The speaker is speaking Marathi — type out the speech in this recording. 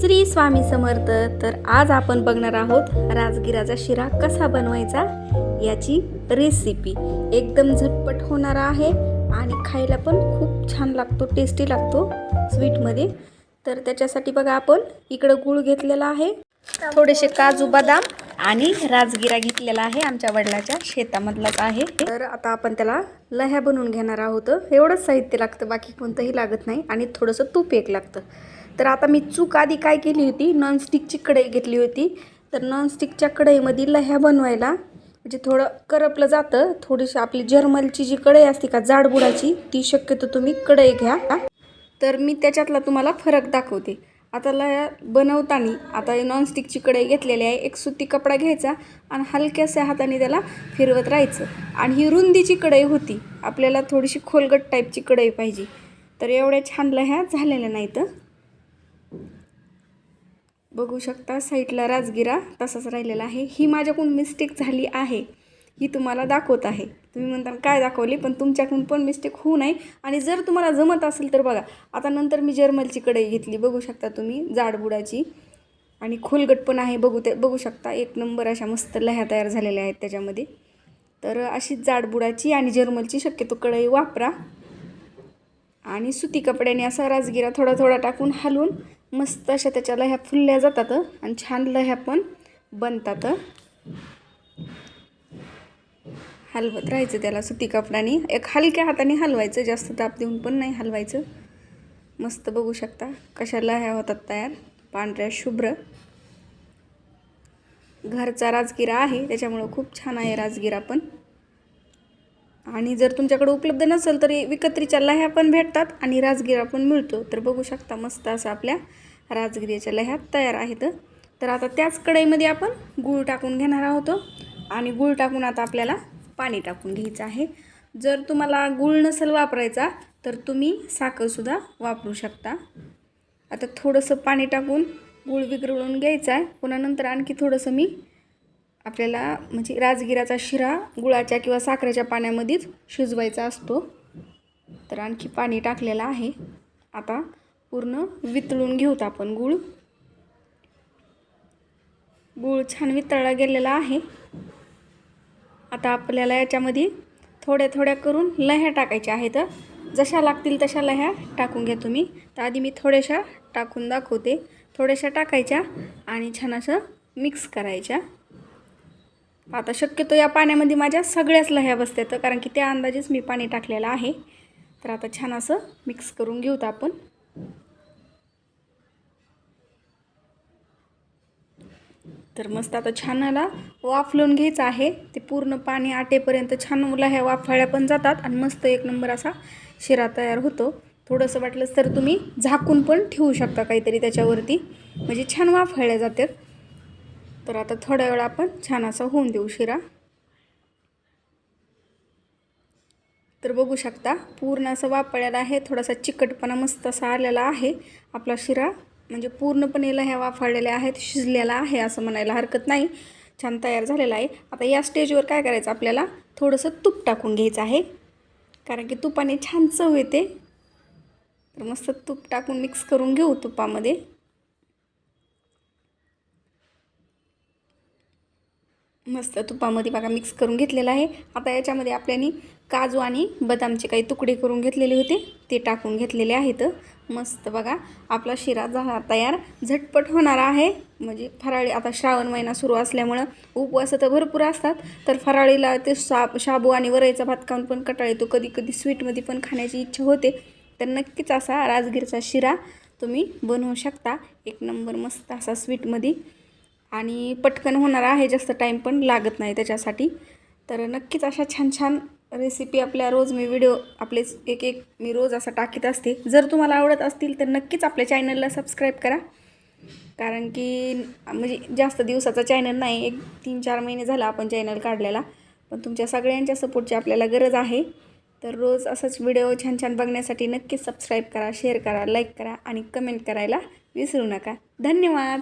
श्री स्वामी समर्थ. तर आज आपण बघणार आहोत राजगिराचा शिरा कसा बनवायचा याची रेसिपी एकदम झटपट होणारा आहे आणि खायला पण खूप छान लागतो टेस्टी लागतो स्वीटमध्ये तर त्याच्यासाठी बघा आपण इकडं गूळ घेतलेला आहे. थोडेसे काजू बदाम आणि राजगिरा घेतलेला आहे आमच्या वडिलाच्या शेतामधलाच आहे. तर आता आपण त्याला लह्या बनवून घेणार आहोत. एवढंच साहित्य लागतं बाकी कोणतंही लागत नाही आणि थोडंसं तूप एक लागतं. तर आता मी चूक आधी काय केली होती? नॉनस्टिकची कढई घेतली होती. तर नॉनस्टिकच्या कढईमध्ये लह्या बनवायला म्हणजे थोडं करपलं जातं. थोडीशी आपली जर्मलची जी कढई असते का जाडबुडाची ती शक्यतो तुम्ही कढई घ्या. तर मी त्याच्यातला तुम्हाला फरक दाखवते. आता लया बनवताना आता नॉनस्टिकची कढई घेतलेली आहे. एक सुती कपडा घ्यायचा आणि हलक्याशा हाताने त्याला फिरवत राहायचं. आणि ही रुंदीची कढई होती. आपल्याला थोडीशी खोलगट टाईपची कढई पाहिजे. तर एवढ्या छान लह्या झालेल्या नाहीत. बघू शकता साईडला राजगिरा तसाच राहिलेला आहे. ही माझ्याकडून मिस्टेक झाली आहे. ही तुम्हाला दाखवत आहे. तुम्ही म्हणता काय दाखवली? पण तुमच्याकडून पण मिस्टेक होऊ नये. आणि जर तुम्हाला जमत असेल तर बघा आता नंतर मी जर्मलची कढई घेतली. बघू शकता तुम्ही जाडबुडाची आणि खोलगट पण आहे. बघू ते बघू शकता एक नंबर अशा मस्त लह्या तयार झालेल्या आहेत त्याच्यामध्ये. तर अशी जाडबुडाची आणि जर्मलची शक्यतो कढई वापरा. आणि सुती कपड्याने असा राजगिरा थोडा थोडा टाकून हलवून मस्त अशा त्याच्या लह्या फुलल्या जातात आणि छान लह्या पण बनतात हलवत राहायचं त्याला सुती कपड्याने. एक हलक्या हाताने हलवायचं जास्त ताप देऊन पण नाही हलवायचं. मस्त बघू शकता कशा लह्या होतात तयार. पांढऱ्या शुभ्र. घरचा राजगिरा आहे त्याच्यामुळं खूप छान आहे राजगिरा पण. आणि जर तुमच्याकडे उपलब्ध नसेल तरी विकत्रीच्या लह्या पण भेटतात आणि राजगिरा पण मिळतो. तर बघू शकता मस्त असं आपल्या राजगिरीच्या लह्या तयार आहेत. तर आता त्याच कढईमध्ये आपण गूळ टाकून घेणार आहोत आणि गूळ टाकून आता आपल्याला पाणी टाकून घ्यायचं आहे. जर तुम्हाला गूळ नसेल वापरायचा तर तुम्ही साखरसुद्धा वापरू शकता. आता थोडंसं पाणी टाकून गूळ विगळून घ्यायचा आहे. पुन्हा नंतर आणखी थोडंसं मी आपल्याला म्हणजे राजगिराचा शिरा गुळाच्या किंवा साखरेच्या पाण्यामध्येच शिजवायचा असतो. तर आणखी पाणी टाकलेलं आहे. आता पूर्ण वितळून घेऊत आपण गूळ. गूळ छान वितळला गेलेला आहे. आता आपल्याला याच्यामध्ये थोड्या थोड्या करून लह्या टाकायच्या आहेत. जशा लागतील तशा लह्या टाकून घ्या तुम्ही. तर आधी मी थोड्याशा टाकून दाखवते. थोड्याशा टाकायच्या आणि छान असं मिक्स करायच्या. आता शक्यतो या पाण्यामध्ये माझ्या सगळ्याच लह्या बसतात कारण की त्या अंदाजेच मी पाणी टाकलेलं आहे. तर आता छान असं मिक्स करून घेऊत आपण. तर मस्त आता छान वाफलून घ्यायचं आहे. ते पूर्ण पाणी आटेपर्यंत छान लह्या वाफाळ्या पण जातात आणि मस्त एक नंबर असा शिरा तयार होतो. थोडंसं वाटलंच तर तुम्ही झाकून पण ठेवू शकता काहीतरी त्याच्यावरती. म्हणजे छान वाफाळ्या जातात. तर आता थोड्या वेळा आपण छान असा होऊन देऊ शिरा. तर बघू शकता पूर्ण असं वापळलेला आहे. थोडासा चिकटपणा मस्त असा आलेला आहे आपला शिरा. म्हणजे पूर्णपणे ह्या वाफाळलेल्या आहेत शिजलेला आहे असं म्हणायला हरकत नाही. छान तयार झालेला आहे. आता या स्टेजवर काय करायचं आपल्याला? थोडंसं तूप टाकून घ्यायचं आहे. कारण की तुपाने छान चव येते. तर मस्त तूप टाकून मिक्स करून घेऊ तुपामध्ये. मस्त तुपामध्ये बघा मिक्स करून घेतलेलं आहे. आता याच्यामध्ये आपल्यानी काजू आणि बदामचे काही तुकडे करून घेतलेले होते. ते टाकून घेतलेले आहेत. मस्त बघा आपला शिरा झाला तयार. झटपट होणारा आहे. म्हणजे फराळी आता श्रावण महिना सुरू असल्यामुळं उपवास तर भरपूर असतात. तर फराळीला ते सा शाबू आणि वरईचा भात खाऊन पण कटाळ येतो कधी कधी स्वीटमध्ये पण खाण्याची इच्छा होते. तर नक्कीच असा राजगीरचा शिरा तुम्ही बनवू शकता. एक नंबर मस्त असा स्वीटमध्ये आणि पटकन होणार आहे जास्त टाईम पण लागत नाही त्याच्यासाठी. तर नक्कीच अशा छान छान रेसिपी आपल्या रोज मी व्हिडिओ आपले एक एक मी रोज असा टाकीत असते. जर तुम्हाला आवडत असतील तर नक्कीच आपल्या चॅनलला सबस्क्राईब करा. कारण की म्हणजे जास्त दिवसाचा चॅनल नाही एक तीन चार महिने झाला आपण चॅनल काढलेला. पण तुमच्या सगळ्यांच्या सपोर्टची आपल्याला गरज आहे. तर रोज असंच व्हिडिओ छान छान बघण्यासाठी नक्कीच सबस्क्राईब करा शेअर करा लाईक करा आणि कमेंट करायला विसरू नका. धन्यवाद!